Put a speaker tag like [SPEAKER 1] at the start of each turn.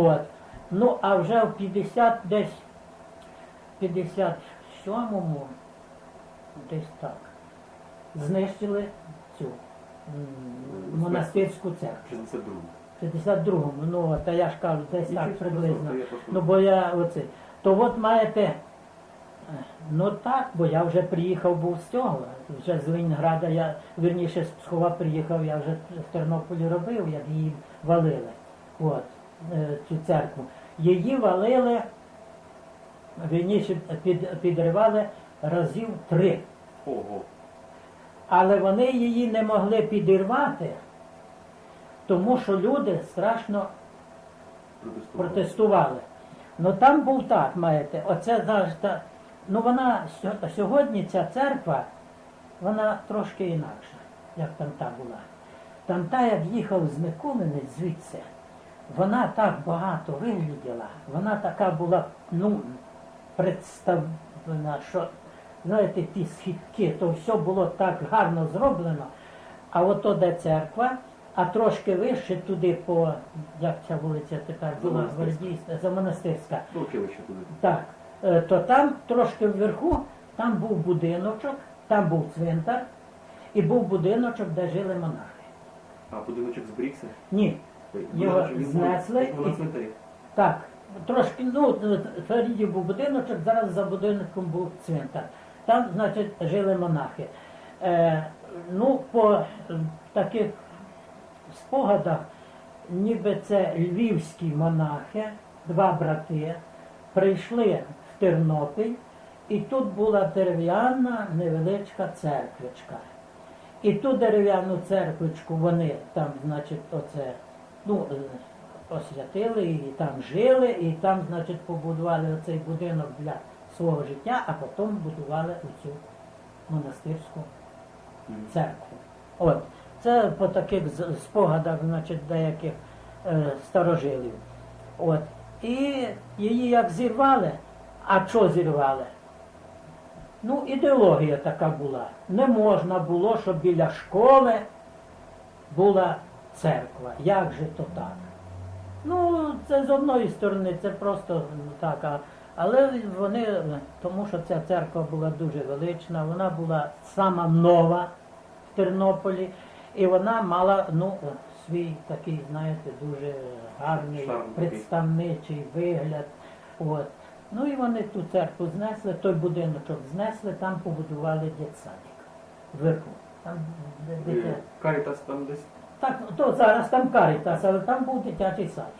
[SPEAKER 1] От. Ну, а вже в 50 десь 57-му, десь так, знищили цю м, монастирську церкву.
[SPEAKER 2] 62.
[SPEAKER 1] В 52-му, ну, от, а я ж кажу, десь так приблизно. Ну, бо я оце. То от маєте. е, Ну так, бо я вже приїхав був з цього. Вже з Ленінграда я вірніше з Псхова приїхав, я вже в Тернополі робив, як її валили. От, цю церкву. Її валили, вірніше під, підривали разів три.
[SPEAKER 2] Ого.
[SPEAKER 1] Але вони її не могли підірвати, тому що люди страшно
[SPEAKER 2] Протестували.
[SPEAKER 1] протестували. Ну там був так, маєте, оце зараз ну вона сьогодні ця церква, вона трошки інакша, як там та була. Там та, як їхав з Миколинець звідси, вона так багато вигляділа, вона така була, ну, представлена, що, знаєте, ті східки, то все було так гарно зроблено. А ото де церква, а трошки вище туди по, як ця вулиця тепер була. Гвардійська, Замонастирська.
[SPEAKER 2] Ну, училище туди.
[SPEAKER 1] Так, е, то там трошки вверху, там був будиночок, там був цвинтар, і був будиночок, де жили монахи.
[SPEAKER 2] А будиночок зберігся?
[SPEAKER 1] Ні, Його знесли і- так, трошки, ну, тоді був будиночок, зараз за будинком був цвинтар. Там, значить, жили монахи. Е, ну, по е, таких спогадах, ніби це львівські монахи, два брати, прийшли в Тернопіль, і тут була дерев'яна невеличка церквичка. І ту дерев'яну церквичку вони там, значить, оце, ну, е, освятили і там жили, і там, значить, побудували оцей будинок для свого життя, а потім будували оцю монастирську церкву. От. Це по таких спогадах, значить, деяких е, старожилів. От. І її як зірвали, а що зірвали? Ну, ідеологія така була. Не можна було, щоб біля школи була церква. Як же то так? Ну, це з одної сторони, це просто ну, так. А, але вони, тому що ця церква була дуже велична, вона була сама нова в Тернополі, і вона мала ну, свій такий, знаєте, дуже гарний
[SPEAKER 2] Шарм
[SPEAKER 1] представничий вигляд. От. Ну і вони ту церкву знесли, той будиночок знесли, там побудували дитсадик вверху. Там де- дитя.
[SPEAKER 2] Е, Карітас там десь.
[SPEAKER 1] Так, то зараз там карітас, але там був дитячий садик.